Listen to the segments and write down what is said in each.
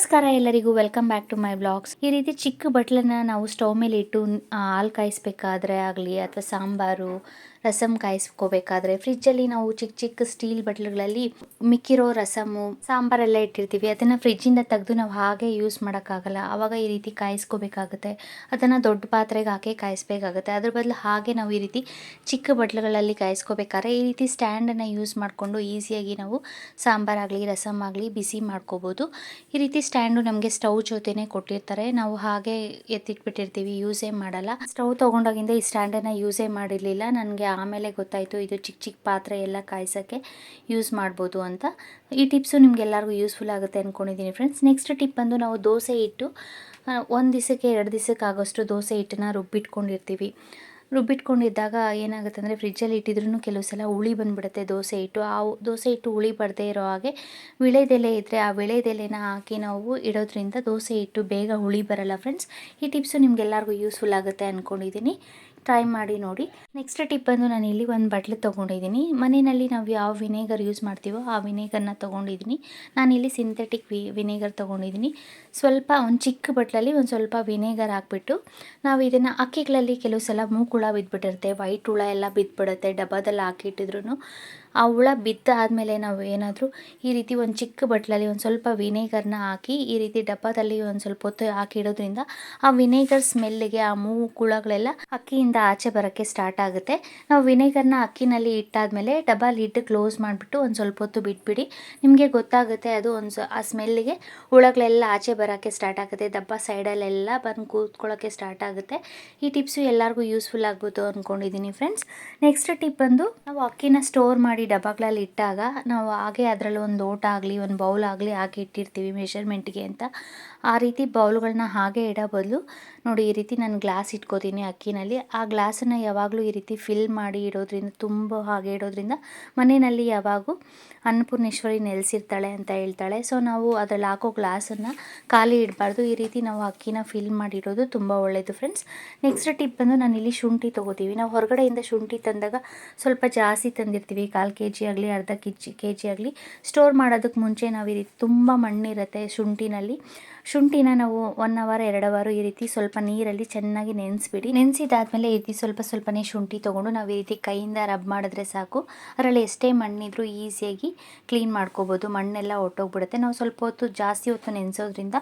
ನಮಸ್ಕಾರ ಎಲ್ಲರಿಗೂ welcome back to my blogs ಈ ರೀತಿ ಚಿಕ್ಕ ಬಟ್ಲನ್ನ ನಾವು ಸ್ಟವ್ ಮೇಲೆ ಇಟ್ಟು ಹಾಲು ಕಾಯಿಸ್ಬೇಕಾದ್ರೆ ಆಗಲಿ ಅಥವಾ ಸಾಂಬಾರು ರಸಮ್ ಕಾಯಿಸ್ಕೋಬೇಕಾದ್ರೆ ಫ್ರಿಜ್ಜಲ್ಲಿ ನಾವು ಚಿಕ್ಕ ಚಿಕ್ಕ ಸ್ಟೀಲ್ ಬಟ್ಲುಗಳಲ್ಲಿ ಮಿಕ್ಕಿರೋ ರಸಮು, ಸಾಂಬಾರೆಲ್ಲ ಇಟ್ಟಿರ್ತೀವಿ. ಅದನ್ನು ಫ್ರಿಜ್ಜಿಂದ ತೆಗೆದು ನಾವು ಹಾಗೆ ಯೂಸ್ ಮಾಡೋಕ್ಕಾಗಲ್ಲ. ಆವಾಗ ಈ ರೀತಿ ಕಾಯಿಸ್ಕೋಬೇಕಾಗುತ್ತೆ. ಅದನ್ನು ದೊಡ್ಡ ಪಾತ್ರೆಗೆ ಹಾಕಿ ಕಾಯಿಸ್ಬೇಕಾಗುತ್ತೆ. ಅದ್ರ ಬದಲು ಹಾಗೆ ನಾವು ಈ ರೀತಿ ಚಿಕ್ಕ ಬಟ್ಲುಗಳಲ್ಲಿ ಕಾಯಿಸ್ಕೋಬೇಕಾದ್ರೆ ಈ ರೀತಿ ಸ್ಟ್ಯಾಂಡನ್ನು ಯೂಸ್ ಮಾಡಿಕೊಂಡು ಈಸಿಯಾಗಿ ನಾವು ಸಾಂಬಾರಾಗಲಿ ರಸಮ್ ಆಗಲಿ ಬಿಸಿ ಮಾಡ್ಕೋಬೋದು. ಈ ರೀತಿ ಸ್ಟ್ಯಾಂಡು ನಮಗೆ ಸ್ಟೌ ಜೊತೆನೇ ಕೊಟ್ಟಿರ್ತಾರೆ. ನಾವು ಹಾಗೆ ಎತ್ತಿಟ್ಬಿಟ್ಟಿರ್ತೀವಿ, ಯೂಸೇ ಮಾಡಲ್ಲ. ಸ್ಟೌ ತೊಗೊಂಡಾಗಿಂದ ಈ ಸ್ಟ್ಯಾಂಡನ್ನು ಯೂಸೇ ಮಾಡಿರಲಿಲ್ಲ. ನನಗೆ ಆಮೇಲೆ ಗೊತ್ತಾಯಿತು ಇದು ಚಿಕ್ಕ ಚಿಕ್ಕ ಪಾತ್ರೆ ಎಲ್ಲ ಕಾಯಿಸೋಕ್ಕೆ ಯೂಸ್ ಮಾಡ್ಬೋದು ಅಂತ. ಈ ಟಿಪ್ಸು ನಿಮಗೆಲ್ಲರಿಗೂ ಯೂಸ್ಫುಲ್ ಆಗುತ್ತೆ ಅಂದ್ಕೊಂಡಿದ್ದೀನಿ ಫ್ರೆಂಡ್ಸ್ ನೆಕ್ಸ್ಟ್ ಟಿಪ್ ಬಂದು ನಾವು ದೋಸೆ ಇಟ್ಟು ಒಂದು ದಿವಸಕ್ಕೆ ಎರಡು ದಿವಸಕ್ಕೆ ಆಗೋಷ್ಟು ದೋಸೆ ಹಿಟ್ಟನ್ನ ರುಬ್ಬಿಟ್ಕೊಂಡಿರ್ತೀವಿ. ರುಬ್ಬಿಟ್ಕೊಂಡಿದ್ದಾಗ ಏನಾಗುತ್ತೆ ಅಂದರೆ ಫ್ರಿಜ್ಜಲ್ಲಿ ಇಟ್ಟಿದ್ರೂ ಕೆಲವು ಸಲ ಹುಳಿ ಬಂದುಬಿಡುತ್ತೆ ದೋಸೆ ಹಿಟ್ಟು. ಆ ದೋಸೆ ಹಿಟ್ಟು ಹುಳಿ ಬರದೇ ಇರೋ ಹಾಗೆ ವಿಳೆದೆಲೆ ಇದ್ದರೆ ಆ ವಿಳೆದೆಲೆನ ಹಾಕಿ ನಾವು ಇಡೋದ್ರಿಂದ ದೋಸೆ ಹಿಟ್ಟು ಬೇಗ ಹುಳಿ ಬರಲ್ಲ ಫ್ರೆಂಡ್ಸ್ ಈ ಟಿಪ್ಸು ನಿಮ್ಗೆಲ್ಲರಿಗೂ ಯೂಸ್ಫುಲ್ ಆಗುತ್ತೆ ಅಂದ್ಕೊಂಡಿದ್ದೀನಿ ಟ್ರೈ ಮಾಡಿ ನೋಡಿ. ನೆಕ್ಸ್ಟ್ ಟಿಪ್ ಬಂದು ನಾನು ಇಲ್ಲಿ ಒಂದು ಬಟ್ಲು ತೊಗೊಂಡಿದ್ದೀನಿ. ಮನೆಯಲ್ಲಿ ನಾವು ಯಾವ ವಿನೇಗರ್ ಯೂಸ್ ಮಾಡ್ತೀವೋ ಆ ವಿನೇಗರ್ನ ತೊಗೊಂಡಿದ್ದೀನಿ. ನಾನಿಲ್ಲಿ ಸಿಂಥೆಟಿಕ್ ವಿ ವಿನೇಗರ್ ತೊಗೊಂಡಿದ್ದೀನಿ. ಸ್ವಲ್ಪ ಒಂದು ಚಿಕ್ಕ ಬಟ್ಲಲ್ಲಿ ಒಂದು ಸ್ವಲ್ಪ ವಿನೇಗರ್ ಹಾಕ್ಬಿಟ್ಟು ನಾವು ಇದನ್ನು ಅಕ್ಕಿಗಳಲ್ಲಿ ಕೆಲವು ಸಲ ಮೂಕುಳ ಬಿದ್ದುಬಿಟ್ಟಿರುತ್ತೆ ವೈಟ್ ಹುಳ ಎಲ್ಲ ಬಿದ್ದುಬಿಡುತ್ತೆ ಡಬ್ಬದಲ್ಲಿ ಹಾಕಿಟ್ಟಿದ್ರು ಆ ಹುಳ ಬಿದ್ದಾದಮೇಲೆ ನಾವು ಏನಾದರೂ ಈ ರೀತಿ ಒಂದು ಚಿಕ್ಕ ಬಟ್ಲಲ್ಲಿ ಒಂದು ಸ್ವಲ್ಪ ವಿನೇಗರ್ನ ಹಾಕಿ, ಈ ರೀತಿ ಡಬ್ಬದಲ್ಲಿ ಒಂದು ಸ್ವಲ್ಪ ಹೊತ್ತು ಹಾಕಿಡೋದ್ರಿಂದ ಆ ವಿನೇಗರ್ ಸ್ಮೆಲ್ಲಿಗೆ, ಆ ಮೂಗು ಹುಳಗಳೆಲ್ಲ ಅಕ್ಕಿಯಿಂದ ಆಚೆ ಬರೋಕ್ಕೆ ಸ್ಟಾರ್ಟ್ ಆಗುತ್ತೆ. ನಾವು ವಿನೇಗರ್ನ ಅಕ್ಕಿನಲ್ಲಿ ಇಟ್ಟಾದಮೇಲೆ ಡಬ್ಬ ಲಿಡ್ ಕ್ಲೋಸ್ ಮಾಡಿಬಿಟ್ಟು ಒಂದು ಸ್ವಲ್ಪ ಹೊತ್ತು ಬಿಟ್ಬಿಡಿ. ನಿಮಗೆ ಗೊತ್ತಾಗುತ್ತೆ ಅದು ಒಂದು ಆ ಸ್ಮೆಲ್ಲಿಗೆ ಹುಳಗಳೆಲ್ಲ ಆಚೆ ಬರೋಕ್ಕೆ ಸ್ಟಾರ್ಟ್ ಆಗುತ್ತೆ. ದಬ್ಬ ಸೈಡಲ್ಲೆಲ್ಲ ಬಂದು ಕೂತ್ಕೊಳ್ಳೋಕ್ಕೆ ಸ್ಟಾರ್ಟ್ ಆಗುತ್ತೆ. ಈ ಟಿಪ್ಸು ಎಲ್ಲರಿಗೂ ಯೂಸ್ಫುಲ್ ಆಗ್ಬೋದು ಅಂದ್ಕೊಂಡಿದ್ದೀನಿ ಫ್ರೆಂಡ್ಸ್ ನೆಕ್ಸ್ಟ್ ಟಿಪ್ ಬಂದು ನಾವು ಅಕ್ಕಿನ ಸ್ಟೋರ್ ಮಾಡಿ ಡಬ್ಬಗಳಲ್ಲಿ ಇಟ್ಟಾಗ ನಾವು ಹಾಗೆ ಅದರಲ್ಲಿ ಒಂದು ಓಟ ಆಗಲಿ, ಒಂದು ಬೌಲ್ ಆಗಲಿ ಹಾಕಿ ಇಟ್ಟಿರ್ತೀವಿ ಮೆಷರ್ಮೆಂಟ್ಗೆ ಅಂತ. ಆ ರೀತಿ ಬೌಲ್ಗಳನ್ನ ಹಾಗೆ ಇಡೋ ಬದಲು ನೋಡಿ, ಈ ರೀತಿ ನಾನು ಗ್ಲಾಸ್ ಇಟ್ಕೋತೀನಿ ಅಕ್ಕಿನಲ್ಲಿ. ಆ ಗ್ಲಾಸನ್ನು ಯಾವಾಗಲೂ ಈ ರೀತಿ ಫಿಲ್ ಮಾಡಿ ಇಡೋದ್ರಿಂದ, ತುಂಬ ಹಾಗೆ ಇಡೋದ್ರಿಂದ ಮನೆಯಲ್ಲಿ ಯಾವಾಗೂ ಅನ್ನಪೂರ್ಣೇಶ್ವರಿ ನೆಲೆಸಿರ್ತಾಳೆ ಅಂತ ಹೇಳ್ತಾಳೆ. ಸೊ ನಾವು ಅದರಲ್ಲಿ ಹಾಕೋ ಗ್ಲಾಸನ್ನು ಖಾಲಿ ಇಡಬಾರ್ದು. ಈ ರೀತಿ ನಾವು ಅಕ್ಕಿನ ಫಿಲ್ ಮಾಡಿಡೋದು ತುಂಬ ಒಳ್ಳೆಯದು ಫ್ರೆಂಡ್ಸ್ ನೆಕ್ಸ್ಟ್ ಟಿಪ್ ಬಂದು ನಾನು ಇಲ್ಲಿ ಶುಂಠಿ ತೊಗೋತೀವಿ. ನಾವು ಹೊರಗಡೆಯಿಂದ ಶುಂಠಿ ತಂದಾಗ ಸ್ವಲ್ಪ ಜಾಸ್ತಿ ತಂದಿರ್ತೀವಿ. ಕಾಲು ಕೆ ಜಿ ಆಗಲಿ, ಅರ್ಧ ಕೆ ಜಿ ಕೆ ಜಿ ಆಗಲಿ. ಸ್ಟೋರ್ ಮಾಡೋದಕ್ಕೆ ಮುಂಚೆ ನಾವು ಈ ರೀತಿ ತುಂಬ ಮಣ್ಣಿರುತ್ತೆ ಶುಂಠಿನಲ್ಲಿ. ಶುಂಠಿನ ನಾವು ಒನ್ ಅವರ್ ಎರಡು ಅವರ್ ಈ ರೀತಿ ಸ್ವಲ್ಪ ನೀರಲ್ಲಿ ಚೆನ್ನಾಗಿ ನೆನೆಸ್ಬಿಡಿ. ನೆನೆಸಿದಾದ್ಮೇಲೆ ಈ ರೀತಿ ಸ್ವಲ್ಪ ಸ್ವಲ್ಪನೇ ಶುಂಠಿ ತೊಗೊಂಡು ನಾವು ಈ ರೀತಿ ಕೈಯಿಂದ ರಬ್ ಮಾಡಿದ್ರೆ ಸಾಕು. ಅದರಲ್ಲಿ ಎಷ್ಟೇ ಮಣ್ಣಿದ್ರೂ ಈಸಿಯಾಗಿ ಕ್ಲೀನ್ ಮಾಡ್ಕೋಬೋದು. ಮಣ್ಣೆಲ್ಲ ಒಟ್ಟೋಗ್ಬಿಡುತ್ತೆ. ನಾವು ಸ್ವಲ್ಪ ಹೊತ್ತು ಜಾಸ್ತಿ ಹೊತ್ತು ನೆನೆಸೋದ್ರಿಂದ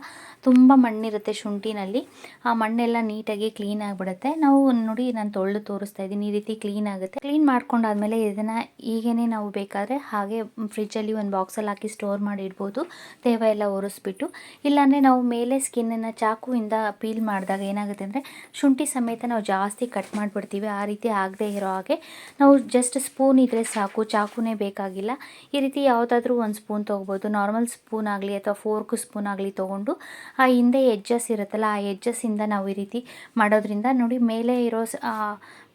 ತುಂಬ ಮಣ್ಣಿರುತ್ತೆ ಶುಂಠಿನಲ್ಲಿ. ಆ ಮಣ್ಣೆಲ್ಲ ನೀಟಾಗಿ ಕ್ಲೀನ್ ಆಗಿಬಿಡುತ್ತೆ. ನಾವು ನೋಡಿ ನಾನು ತೊಳೆದು ತೋರಿಸ್ತಾ ಇದ್ದೀನಿ. ಈ ರೀತಿ ಕ್ಲೀನ್ ಆಗುತ್ತೆ. ಕ್ಲೀನ್ ಮಾಡ್ಕೊಂಡಾದ್ಮೇಲೆ ಇದನ್ನು ಈಗೇನೆ ನಾವು ಬೇಕಾದರೆ ಹಾಗೆ ಫ್ರಿಜ್ಜಲ್ಲಿ ಒಂದು ಬಾಕ್ಸಲ್ಲಿ ಹಾಕಿ ಸ್ಟೋರ್ ಮಾಡಿ ಇಡ್ಬೋದು ತೇವ ಎಲ್ಲ ಒರೆಸ್ಬಿಟ್ಟು. ಇಲ್ಲಾಂದರೆ ನಾವು ಮೇಲೆ ಸ್ಕಿನ್ನನ್ನು ಚಾಕುವಿಂದ ಪೀಲ್ ಮಾಡಿದಾಗ ಏನಾಗುತ್ತೆ ಅಂದರೆ ಶುಂಠಿ ಸಮೇತ ನಾವು ಜಾಸ್ತಿ ಕಟ್ ಮಾಡಿಬಿಡ್ತೀವಿ. ಆ ರೀತಿ ಆಗದೆ ಇರೋ ಹಾಗೆ ನಾವು ಜಸ್ಟ್ ಸ್ಪೂನ್ ಇದ್ದರೆ ಸಾಕು, ಚಾಕುನೇ ಬೇಕಾಗಿಲ್ಲ. ಈ ರೀತಿ ಯಾವುದಾದ್ರೂ ಒಂದು ಸ್ಪೂನ್ ತೊಗೋಬೋದು. ನಾರ್ಮಲ್ ಸ್ಪೂನ್ ಆಗಲಿ ಅಥವಾ ಫೋರ್ಕ್ ಸ್ಪೂನ್ ಆಗಲಿ ತೊಗೊಂಡು ಆ ಹಿಂದೆ ಎಜ್ಜಸ್ ಇರುತ್ತಲ್ಲ, ಆ ಎಜ್ಜಸ್ಸಿಂದ ನಾವು ಈ ರೀತಿ ಮಾಡೋದ್ರಿಂದ ನೋಡಿ ಮೇಲೆ ಇರೋ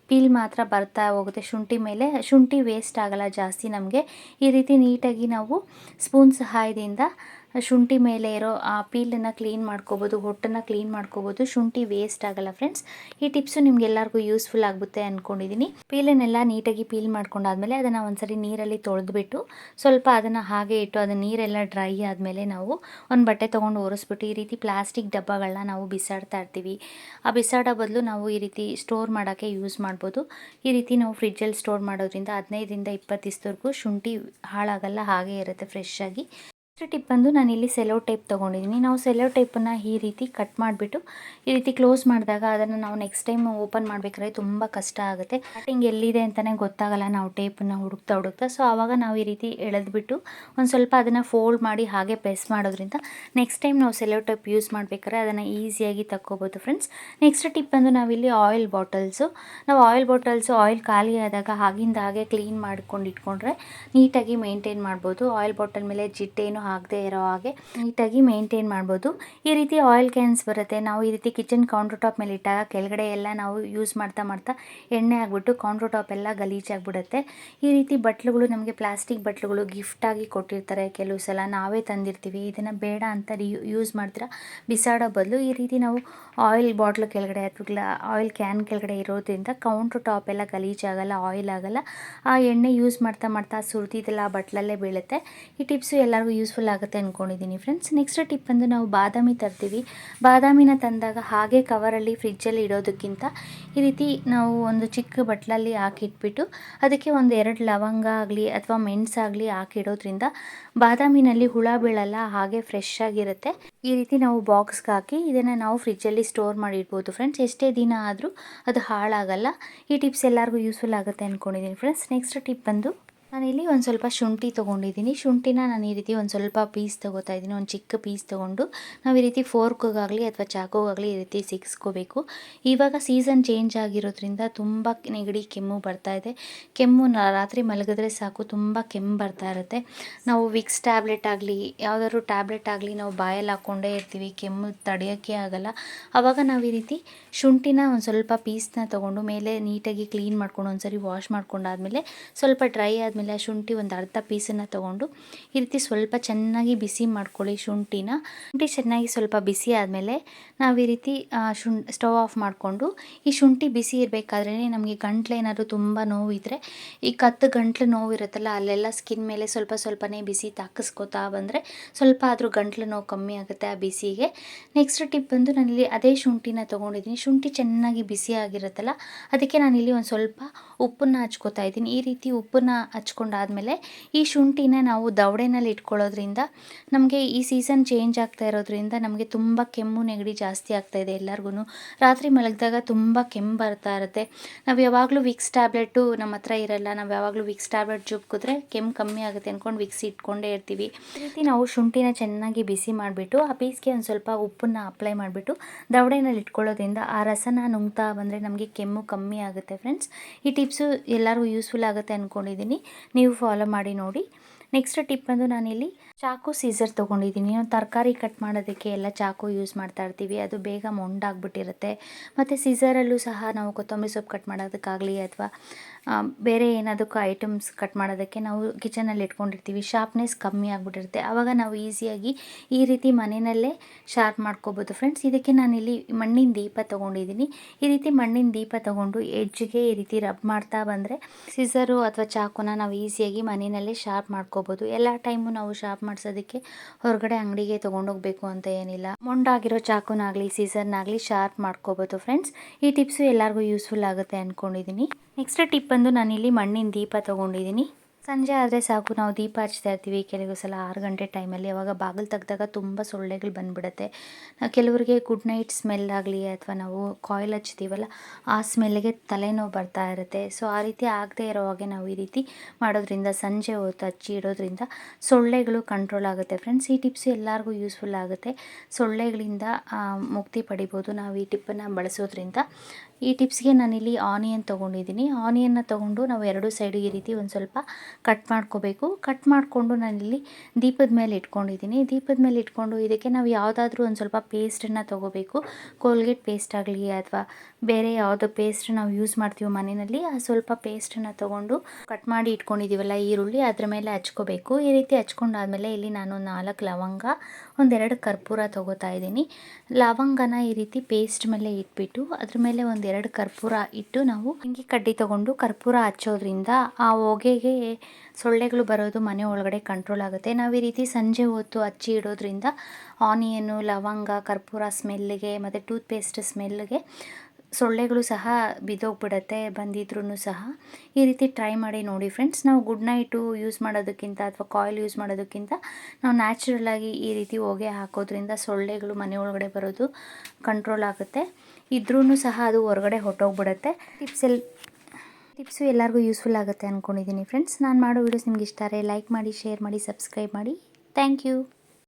ಪೀಲ್ ಮಾತ್ರ ಬರ್ತಾ ಹೋಗುತ್ತೆ. ಶುಂಠಿ ಮೇಲೆ, ಶುಂಠಿ ವೇಸ್ಟ್ ಆಗಲ್ಲ ಜಾಸ್ತಿ ನಮಗೆ. ಈ ರೀತಿ ನೀಟಾಗಿ ನಾವು ಸ್ಪೂನ್ ಸಹಾಯದಿಂದ ಶುಂಠಿ ಮೇಲೆ ಇರೋ ಆ ಪೀಲನ್ನು ಕ್ಲೀನ್ ಮಾಡ್ಕೋಬೋದು, ಹೊಟ್ಟನ್ನು ಕ್ಲೀನ್ ಮಾಡ್ಕೋಬೋದು. ಶುಂಠಿ ವೇಸ್ಟ್ ಆಗಲ್ಲ ಫ್ರೆಂಡ್ಸ್ ಈ ಟಿಪ್ಸು ನಿಮ್ಗೆಲ್ಲರಿಗೂ ಯೂಸ್ಫುಲ್ ಆಗುತ್ತೆ ಅಂದ್ಕೊಂಡಿದ್ದೀನಿ ಪೀಲನ್ನೆಲ್ಲ ನೀಟಾಗಿ ಪೀಲ್ ಮಾಡ್ಕೊಂಡಾದ್ಮೇಲೆ ಅದನ್ನು ಒಂದ್ಸರಿ ನೀರಲ್ಲಿ ತೊಳೆದುಬಿಟ್ಟು ಸ್ವಲ್ಪ ಅದನ್ನು ಹಾಗೆ ಇಟ್ಟು ಅದನ್ನು ನೀರೆಲ್ಲ ಡ್ರೈ ಆದಮೇಲೆ ನಾವು ಒಂದು ಬಟ್ಟೆ ತೊಗೊಂಡು ಒರೆಸ್ಬಿಟ್ಟು ಈ ರೀತಿ ಪ್ಲಾಸ್ಟಿಕ್ ಡಬ್ಬಗಳನ್ನ ನಾವು ಬಿಸಾಡ್ತಾ ಇರ್ತೀವಿ. ಆ ಬಿಸಾಡೋ ಬದಲು ನಾವು ಈ ರೀತಿ ಸ್ಟೋರ್ ಮಾಡೋಕ್ಕೆ ಯೂಸ್ ಮಾಡ್ಬೋದು. ಈ ರೀತಿ ನಾವು ಫ್ರಿಜ್ಜಲ್ಲಿ ಸ್ಟೋರ್ ಮಾಡೋದ್ರಿಂದ ಹದಿನೈದರಿಂದ ಇಪ್ಪತ್ತು ದಿವಸದವರೆಗೂ ಶುಂಠಿ ಹಾಳಾಗಲ್ಲ, ಹಾಗೆ ಇರುತ್ತೆ ಫ್ರೆಶ್ ಆಗಿ. ನೆಕ್ಸ್ಟ್ ಟಿಪ್ ಬಂದು ನಾನು ಇಲ್ಲಿ ಸೆಲೋ ಟೇಪ್ ತೊಗೊಂಡಿದ್ದೀನಿ ನಾವು ಸೆಲೋ ಟೇಪನ್ನು ಈ ರೀತಿ ಕಟ್ ಮಾಡಿಬಿಟ್ಟು, ಈ ರೀತಿ ಕ್ಲೋಸ್ ಮಾಡಿದಾಗ ಅದನ್ನು ನಾವು ನೆಕ್ಸ್ಟ್ ಟೈಮ್ ಓಪನ್ ಮಾಡಬೇಕಾದ್ರೆ ತುಂಬ ಕಷ್ಟ ಆಗುತ್ತೆ. ಕಟಿಂಗ್ ಎಲ್ಲಿದೆ ಅಂತಲೇ ಗೊತ್ತಾಗಲ್ಲ ನಾವು ಟೇಪನ್ನು ಹುಡುಕ್ತಾ ಹುಡುಕ್ತಾ. ಸೊ ಆವಾಗ ನಾವು ಈ ರೀತಿ ಎಳೆದ್ಬಿಟ್ಟು ಒಂದು ಸ್ವಲ್ಪ ಅದನ್ನು ಫೋಲ್ಡ್ ಮಾಡಿ ಹಾಗೆ ಪ್ರೆಸ್ ಮಾಡೋದ್ರಿಂದ ನೆಕ್ಸ್ಟ್ ಟೈಮ್ ನಾವು ಸೆಲೋ ಟೇಪ್ ಯೂಸ್ ಮಾಡಬೇಕಾದ್ರೆ ಅದನ್ನು ಈಸಿಯಾಗಿ ತಕ್ಕೋಬೋದು ಫ್ರೆಂಡ್ಸ್ ನೆಕ್ಸ್ಟ್ ಟಿಪ್ ಬಂದು ನಾವಿಲ್ಲಿ ಆಯಿಲ್ ಬಾಟಲ್ಸು ನಾವು ಆಯಿಲ್ ಬಾಟಲ್ಸು ಆಯಿಲ್ ಖಾಲಿ ಆದಾಗ ಆಗಿಂದ ಹಾಗೆ ಕ್ಲೀನ್ ಮಾಡ್ಕೊಂಡು ಇಟ್ಕೊಂಡ್ರೆ ನೀಟಾಗಿ ಮೇಂಟೈನ್ ಮಾಡ್ಬೋದು. ಆಯಿಲ್ ಬಾಟಲ್ ಮೇಲೆ ಜಿಟ್ಟೇನು ಆಗದೆ ಇರೋ ಹಾಗೆ ನೀಟಾಗಿ ಮೇಂಟೈನ್ ಮಾಡ್ಬೋದು. ಈ ರೀತಿ ಆಯಿಲ್ ಕ್ಯಾನ್ಸ್ ಬರುತ್ತೆ. ನಾವು ಈ ರೀತಿ ಕಿಚನ್ ಕೌಂಟರ್ ಟಾಪ್ ಮೇಲೆ ಇಟ್ಟಾಗ ಕೆಳಗಡೆ ಎಲ್ಲ ನಾವು ಯೂಸ್ ಮಾಡ್ತಾ ಮಾಡ್ತಾ ಎಣ್ಣೆ ಆಗಿಬಿಟ್ಟು ಕೌಂಟರ್ ಟಾಪ್ ಎಲ್ಲ ಗಲೀಜಾಗ್ಬಿಡುತ್ತೆ ಈ ರೀತಿ ಬಟ್ಲುಗಳು ನಮಗೆ ಪ್ಲಾಸ್ಟಿಕ್ ಬಟ್ಲುಗಳು ಗಿಫ್ಟಾಗಿ ಕೊಟ್ಟಿರ್ತಾರೆ ಕೆಲವು ಸಲ. ನಾವೇ ತಂದಿರ್ತೀವಿ. ಇದನ್ನು ಬೇಡ ಅಂತ ಯೂಸ್ ಮಾಡ್ತೀರಾ? ಬಿಸಾಡೋ ಬದಲು ಈ ರೀತಿ ನಾವು ಆಯಿಲ್ ಬಾಟ್ಲು ಕೆಳಗಡೆ ಅಥವಾ ಆಯಿಲ್ ಕ್ಯಾನ್ ಕೆಳಗಡೆ ಇರೋದ್ರಿಂದ ಕೌಂಟ್ರ್ ಟಾಪ್ ಎಲ್ಲ ಗಲೀಜಾಗಲ್ಲ ಆಯಿಲ್ ಆಗಲ್ಲ. ಆ ಎಣ್ಣೆ ಯೂಸ್ ಮಾಡ್ತಾ ಮಾಡ್ತಾ ಸುರಿದಿದ್ದೆಲ್ಲ ಆ ಬಟ್ಲಲ್ಲೇ ಬೀಳುತ್ತೆ. ಈ ಟಿಪ್ಸು ಎಲ್ಲರಿಗೂ ಯೂಸ್ ಯೂಸ್ಫುಲ್ ಆಗುತ್ತೆ ಅಂದ್ಕೊಂಡಿದ್ದೀನಿ ಫ್ರೆಂಡ್ಸ್ ನೆಕ್ಸ್ಟ್ ಟಿಪ್ ಬಂದು ನಾವು ಬಾದಾಮಿ ತರ್ತೀವಿ. ಬಾದಾಮಿನ ತಂದಾಗ ಹಾಗೆ ಕವರಲ್ಲಿ ಫ್ರಿಜ್ಜಲ್ಲಿ ಇಡೋದಕ್ಕಿಂತ ಈ ರೀತಿ ನಾವು ಒಂದು ಚಿಕ್ಕ ಬಟ್ಲಲ್ಲಿ ಹಾಕಿಟ್ಬಿಟ್ಟು ಅದಕ್ಕೆ ಒಂದು ಎರಡು ಲವಂಗ ಆಗಲಿ ಅಥವಾ ಮೆಣಸಾಗಲಿ ಹಾಕಿಡೋದ್ರಿಂದ ಬಾದಾಮಿನಲ್ಲಿ ಹುಳ ಬೀಳಲ್ಲ, ಹಾಗೆ ಫ್ರೆಶ್ ಆಗಿರುತ್ತೆ. ಈ ರೀತಿ ನಾವು ಬಾಕ್ಸ್ಗೆ ಹಾಕಿ ಇದನ್ನು ನಾವು ಫ್ರಿಜ್ಜಲ್ಲಿ ಸ್ಟೋರ್ ಮಾಡಿ ಇಡ್ಬೋದು ಫ್ರೆಂಡ್ಸ್ ಎಷ್ಟೇ ದಿನ ಆದರೂ ಅದು ಹಾಳಾಗಲ್ಲ. ಈ ಟಿಪ್ಸ್ ಎಲ್ಲರಿಗೂ ಯೂಸ್ಫುಲ್ ಆಗುತ್ತೆ ಅಂದ್ಕೊಂಡಿದ್ದೀನಿ ಫ್ರೆಂಡ್ಸ್ ನೆಕ್ಸ್ಟ್ ಟಿಪ್ ಬಂದು ನಾನಿಲ್ಲಿ ಒಂದು ಸ್ವಲ್ಪ ಶುಂಠಿ ತೊಗೊಂಡಿದ್ದೀನಿ. ಶುಂಠಿನ ನಾನು ಈ ರೀತಿ ಒಂದು ಸ್ವಲ್ಪ ಪೀಸ್ ತೊಗೋತಾ ಇದ್ದೀನಿ. ಒಂದು ಚಿಕ್ಕ ಪೀಸ್ ತೊಗೊಂಡು ನಾವು ಈ ರೀತಿ ಫೋರ್ಕ್ಗಾಗಲಿ ಅಥವಾ ಚಾಕುಗಾಗಲಿ ಈ ರೀತಿ ಸಿಕ್ಸ್ಕೋಬೇಕು ಇವಾಗ ಸೀಸನ್ ಚೇಂಜ್ ಆಗಿರೋದ್ರಿಂದ ತುಂಬ ನೆಗಡಿ, ಕೆಮ್ಮು ಬರ್ತಾ ಇದೆ. ಕೆಮ್ಮು ರಾತ್ರಿ ಮಲಗಿದ್ರೆ ಸಾಕು, ತುಂಬ ಕೆಮ್ಮು ಬರ್ತಾ ಇರುತ್ತೆ. ನಾವು ವಿಕ್ಸ್ ಟ್ಯಾಬ್ಲೆಟ್ ಆಗಲಿ, ಯಾವುದಾದ್ರು ಟ್ಯಾಬ್ಲೆಟ್ ಆಗಲಿ ನಾವು ಬಾಯಲ್ಲಿ ಹಾಕ್ಕೊಂಡೇ ಇರ್ತೀವಿ, ಕೆಮ್ಮು ತಡೆಯೋಕ್ಕೆ ಆಗಲ್ಲ. ಆವಾಗ ನಾವು ಈ ರೀತಿ ಶುಂಠಿನ ಒಂದು ಸ್ವಲ್ಪ ಪೀಸ್ನ ತೊಗೊಂಡು ಮೇಲೆ ನೀಟಾಗಿ ಕ್ಲೀನ್ ಮಾಡ್ಕೊಂಡು ಒಂದ್ಸರಿ ವಾಶ್ ಮಾಡ್ಕೊಂಡಾದ್ಮೇಲೆ ಸ್ವಲ್ಪ ಡ್ರೈ ಆದಮೇಲೆ ಆ ಶುಂಠಿ ಒಂದು ಅರ್ಧ ಪೀಸನ್ನು ತೊಗೊಂಡು ಈ ರೀತಿ ಸ್ವಲ್ಪ ಚೆನ್ನಾಗಿ ಬಿಸಿ ಮಾಡ್ಕೊಳ್ಳಿ ಶುಂಠಿನ. ಶುಂಠಿ ಚೆನ್ನಾಗಿ ಸ್ವಲ್ಪ ಬಿಸಿ ಆದಮೇಲೆ ನಾವು ಈ ರೀತಿ ಶುಂ ಸ್ಟವ್ ಆಫ್ ಮಾಡಿಕೊಂಡು ಈ ಶುಂಠಿ ಬಿಸಿ ಇರಬೇಕಾದ್ರೆ ನಮಗೆ ಗಂಟ್ಲು ಏನಾದರೂ ತುಂಬ ನೋವಿದ್ರೆ, ಈ ಕತ್ತು ಗಂಟ್ಲು ನೋವು ಇರುತ್ತಲ್ಲ ಅಲ್ಲೆಲ್ಲ ಸ್ಕಿನ್ ಮೇಲೆ ಸ್ವಲ್ಪ ಸ್ವಲ್ಪನೇ ಬಿಸಿ ತಾಕಿಸ್ಕೋತಾ ಬಂದರೆ ಸ್ವಲ್ಪ ಆದರೂ ಗಂಟ್ಲು ನೋವು ಕಮ್ಮಿ ಆಗುತ್ತೆ ಆ ಬಿಸಿಗೆ. ನೆಕ್ಸ್ಟ್ ಟಿಪ್ ಬಂದು ನಾನಿಲ್ಲಿ ಅದೇ ಶುಂಠಿನ ತೊಗೊಂಡಿದ್ದೀನಿ. ಶುಂಠಿ ಚೆನ್ನಾಗಿ ಬಿಸಿ ಆಗಿರುತ್ತಲ್ಲ, ಅದಕ್ಕೆ ನಾನಿಲ್ಲಿ ಒಂದು ಸ್ವಲ್ಪ ಉಪ್ಪನ್ನು ಹಚ್ಕೋತಾ ಇದ್ದೀನಿ. ಈ ರೀತಿ ಉಪ್ಪನ್ನು ಹಚ್ಕೊಂಡಾದ್ಮೇಲೆ ಈ ಶುಂಠಿನ ನಾವು ದವಡೆನಲ್ಲಿ ಇಟ್ಕೊಳ್ಳೋದ್ರಿಂದ ನಮಗೆ ಈ ಸೀಸನ್ ಚೇಂಜ್ ಆಗ್ತಾ ಇರೋದ್ರಿಂದ ನಮಗೆ ತುಂಬ ಕೆಮ್ಮು ನೆಗಡಿ ಜಾಸ್ತಿ ಆಗ್ತಾ ಇದೆ ಎಲ್ಲರಿಗೂ ರಾತ್ರಿ ಮಲಗಿದಾಗ ತುಂಬ ಕೆಮ್ಮು ಬರ್ತಾ ಇರುತ್ತೆ. ನಾವು ಯಾವಾಗಲೂ ವಿಕ್ಸ್ ಟ್ಯಾಬ್ಲೆಟು ನಮ್ಮ ಹತ್ರ ಇರಲ್ಲ. ನಾವು ಯಾವಾಗಲೂ ವಿಕ್ಸ್ ಟ್ಯಾಬ್ಲೆಟ್ ಜುಬ್ಕಿದ್ರೆ ಕೆಮ್ಮು ಕಮ್ಮಿ ಆಗುತ್ತೆ ಅಂದ್ಕೊಂಡು ವಿಕ್ಸ್ ಇಟ್ಕೊಂಡೇ ಇರ್ತೀವಿ. ರೀತಿ ನಾವು ಶುಂಠಿನ ಚೆನ್ನಾಗಿ ಬಿಸಿ ಮಾಡಿಬಿಟ್ಟು, ಆ ಪೀಸ್ಗೆ ಒಂದು ಸ್ವಲ್ಪ ಉಪ್ಪನ್ನು ಅಪ್ಲೈ ಮಾಡಿಬಿಟ್ಟು, ದವಡೆನಲ್ಲಿ ಇಟ್ಕೊಳ್ಳೋದ್ರಿಂದ ಆ ರಸನ ನುಂಗ್ತಾ ಬಂದರೆ ನಮಗೆ ಕೆಮ್ಮು ಕಮ್ಮಿ ಆಗುತ್ತೆ ಫ್ರೆಂಡ್ಸ್. ಈ ಟಿಪ್ಸು ಎಲ್ಲರಿಗೂ ಯೂಸ್ಫುಲ್ ಆಗುತ್ತೆ ಅಂದ್ಕೊಂಡಿದ್ದೀನಿ ನೀವು ಫಾಲೋ ಮಾಡಿ ನೋಡಿ. ನೆಕ್ಸ್ಟ್ ಟಿಪ್ ಬಂದು ನಾನಿಲ್ಲಿ ಚಾಕು ಸೀಸರ್ ತೊಗೊಂಡಿದ್ದೀನಿ. ನಾವು ತರಕಾರಿ ಕಟ್ ಮಾಡೋದಕ್ಕೆ ಎಲ್ಲ ಚಾಕು ಯೂಸ್ ಮಾಡ್ತಾ ಇರ್ತೀವಿ. ಅದು ಬೇಗ ಮೊಂಡಾಗ್ಬಿಟ್ಟಿರುತ್ತೆ. ಮತ್ತು ಸೀಸರಲ್ಲೂ ಸಹ ನಾವು ಕೊತ್ತಂಬರಿ ಸೊಪ್ಪು ಕಟ್ ಮಾಡೋದಕ್ಕಾಗಲಿ ಅಥವಾ ಬೇರೆ ಏನಾದಕ್ಕೂ ಐಟಮ್ಸ್ ಕಟ್ ಮಾಡೋದಕ್ಕೆ ನಾವು ಕಿಚನಲ್ಲಿ ಇಟ್ಕೊಂಡಿರ್ತೀವಿ. ಶಾರ್ಪ್ನೆಸ್ ಕಮ್ಮಿ ಆಗಿಬಿಟ್ಟಿರುತ್ತೆ. ಆವಾಗ ನಾವು ಈಸಿಯಾಗಿ ಈ ರೀತಿ ಮನೆಯಲ್ಲೇ ಶಾರ್ಪ್ ಮಾಡ್ಕೋಬೋದು ಫ್ರೆಂಡ್ಸ್ ಇದಕ್ಕೆ ನಾನಿಲ್ಲಿ ಮಣ್ಣಿನ ದೀಪ ತೊಗೊಂಡಿದ್ದೀನಿ. ಈ ರೀತಿ ಮಣ್ಣಿನ ದೀಪ ತೊಗೊಂಡು ಎಡ್ಜ್ಗೆ ಈ ರೀತಿ ರಬ್ ಮಾಡ್ತಾ ಬಂದರೆ ಸಿಸರು ಅಥವಾ ಚಾಕುನ ನಾವು ಈಸಿಯಾಗಿ ಮನೆಯಲ್ಲೇ ಶಾರ್ಪ್ ಮಾಡ್ಕೋಬೋದು. ಎಲ್ಲ ಟೈಮು ನಾವು ಶಾರ್ಪ್ ಮಾಡಿಸೋದಕ್ಕೆ ಹೊರಗಡೆ ಅಂಗಡಿಗೆ ತೊಗೊಂಡೋಗ್ಬೇಕು ಅಂತ ಏನಿಲ್ಲ. ಮೊಂಡಾಗಿರೋ ಚಾಕುನಾಗಲಿ ಸೀಸರ್ನಾಗಲಿ ಶಾರ್ಪ್ ಮಾಡ್ಕೋಬೋದು ಫ್ರೆಂಡ್ಸ್ ಈ ಟಿಪ್ಸು ಎಲ್ಲರಿಗೂ ಯೂಸ್ಫುಲ್ ಆಗುತ್ತೆ ಅಂದ್ಕೊಂಡಿದ್ದೀನಿ ನೆಕ್ಸ್ಟ್ ಟಿಪ್ ಬಂದು ನಾನಿಲ್ಲಿ ಮಣ್ಣಿನ ದೀಪ ತೊಗೊಂಡಿದ್ದೀನಿ ಸಂಜೆ ಆದರೆ ಸಾಕು, ನಾವು ದೀಪ ಹಚ್ತಾ ಇರ್ತೀವಿ. ಕೆಲವು ಸಲ ಆರು ಗಂಟೆ ಟೈಮಲ್ಲಿ ಅವಾಗ ಬಾಗಿಲು ತೆಗ್ದಾಗ ತುಂಬ ಸೊಳ್ಳೆಗಳು ಬಂದ್ಬಿಡುತ್ತೆ. ಕೆಲವರಿಗೆ ಗುಡ್ ನೈಟ್ ಸ್ಮೆಲ್ ಆಗಲಿ ಅಥವಾ ನಾವು ಕಾಯಿಲ್ ಹಚ್ತೀವಲ್ಲ, ಆ ಸ್ಮೆಲ್ಗೆ ತಲೆನೋವು ಬರ್ತಾ ಇರುತ್ತೆ. ಸೊ ಆ ರೀತಿ ಆಗದೆ ಇರೋ ಹಾಗೆ ನಾವು ಈ ರೀತಿ ಮಾಡೋದ್ರಿಂದ, ಸಂಜೆ ಹೊತ್ತು ಹಚ್ಚಿ ಇಡೋದ್ರಿಂದ ಸೊಳ್ಳೆಗಳು ಕಂಟ್ರೋಲ್ ಆಗುತ್ತೆ. ಫ್ರೆಂಡ್ಸ್ ಈ ಟಿಪ್ಸ್ ಎಲ್ಲರಿಗೂ ಯೂಸ್ಫುಲ್ ಆಗುತ್ತೆ. ಸೊಳ್ಳೆಗಳಿಂದ ಮುಕ್ತಿ ಪಡಿಬೋದು. ನಾವು ಈ ಟಿಪ್ಪನ್ನು ಬಳಸೋದ್ರಿಂದ ಈ ಟಿಪ್ಸ್ಗೆ ನಾನಿಲ್ಲಿ ಆನಿಯನ್ ತೊಗೊಂಡಿದ್ದೀನಿ. ಆನಿಯನ್ನ ತೊಗೊಂಡು ನಾವು ಎರಡು ಸೈಡು ಈ ರೀತಿ ಒಂದು ಸ್ವಲ್ಪ ಕಟ್ ಮಾಡ್ಕೋಬೇಕು. ಕಟ್ ಮಾಡಿಕೊಂಡು ನಾನಿಲ್ಲಿ ದೀಪದ ಮೇಲೆ ಇಟ್ಕೊಂಡಿದ್ದೀನಿ. ದೀಪದ ಮೇಲೆ ಇಟ್ಕೊಂಡು ಇದಕ್ಕೆ ನಾವು ಯಾವುದಾದ್ರೂ ಒಂದು ಸ್ವಲ್ಪ ಪೇಸ್ಟನ್ನು ತೊಗೋಬೇಕು. ಕೋಲ್ಗೇಟ್ ಪೇಸ್ಟ್ ಆಗಲಿ ಅಥವಾ ಬೇರೆ ಯಾವುದೋ ಪೇಸ್ಟ್ ನಾವು ಯೂಸ್ ಮಾಡ್ತೀವಿ ಮನೆಯಲ್ಲಿ, ಆ ಸ್ವಲ್ಪ ಪೇಸ್ಟನ್ನು ತೊಗೊಂಡು ಕಟ್ ಮಾಡಿ ಇಟ್ಕೊಂಡಿದ್ದೀವಲ್ಲ ಈರುಳ್ಳಿ, ಅದ್ರ ಮೇಲೆ ಹಚ್ಕೋಬೇಕು. ಈ ರೀತಿ ಹಚ್ಕೊಂಡಾದ್ಮೇಲೆ ಇಲ್ಲಿ ನಾನು ನಾಲ್ಕು ಲವಂಗ, ಒಂದೆರಡು ಕರ್ಪೂರ ತೊಗೋತಾ ಇದ್ದೀನಿ. ಲವಂಗನ ಈ ರೀತಿ ಪೇಸ್ಟ್ ಮೇಲೆ ಇಟ್ಬಿಟ್ಟು, ಅದ್ರ ಮೇಲೆ ಒಂದೆರಡು ಕರ್ಪೂರ ಇಟ್ಟು ನಾವು ಹಿಂಗೆ ಕಡ್ಡಿ ತೊಗೊಂಡು ಕರ್ಪೂರ ಹಚ್ಚೋದ್ರಿಂದ ಆ ಹೊಗೆಗೆ ಸೊಳ್ಳೆಗಳು ಬರೋದು ಮನೆ ಒಳಗಡೆ ಕಂಟ್ರೋಲ್ ಆಗುತ್ತೆ. ನಾವು ಈ ರೀತಿ ಸಂಜೆ ಹೊತ್ತು ಹಚ್ಚಿ ಇಡೋದ್ರಿಂದ ಆನಿಯನ್ನು ಲವಂಗ, ಕರ್ಪೂರ ಸ್ಮೆಲ್ಗೆ ಮತ್ತು ಟೂತ್ ಪೇಸ್ಟ್ ಸ್ಮೆಲ್ಗೆ ಸೊಳ್ಳೆಗಳು ಸಹ ಬಿದ್ದೋಗ್ಬಿಡತ್ತೆ ಬಂದಿದ್ರೂ ಸಹ. ಈ ರೀತಿ ಟ್ರೈ ಮಾಡಿ ನೋಡಿ ಫ್ರೆಂಡ್ಸ್ ನಾವು ಗುಡ್ ನೈಟು ಯೂಸ್ ಮಾಡೋದಕ್ಕಿಂತ ಅಥವಾ ಕಾಯಿಲ್ ಯೂಸ್ ಮಾಡೋದಕ್ಕಿಂತ ನಾವು ನ್ಯಾಚುರಲ್ ಆಗಿ ಈ ರೀತಿ ಹೊಗೆ ಹಾಕೋದ್ರಿಂದ ಸೊಳ್ಳೆಗಳು ಮನೆ ಒಳಗಡೆ ಬರೋದು ಕಂಟ್ರೋಲ್ ಆಗುತ್ತೆ. ಇದ್ರೂ ಸಹ ಅದು ಹೊರಗಡೆ ಹೊಟ್ಟೋಗ್ಬಿಡತ್ತೆ ಟಿಪ್ಸ್ ಎಲ್ ಟಿಪ್ಸು ಎಲ್ಲರಿಗೂ ಯೂಸ್ಫುಲ್ ಆಗುತ್ತೆ ಅಂದ್ಕೊಂಡಿದ್ದೀನಿ ಫ್ರೆಂಡ್ಸ್ ನಾನು ಮಾಡೋ ವೀಡಿಯೋಸ್ ನಿಮ್ಗೆ ಇಷ್ಟ ಲೈಕ್ ಮಾಡಿ ಶೇರ್ ಮಾಡಿ ಸಬ್ಸ್ಕ್ರೈಬ್ ಮಾಡಿ. Thank you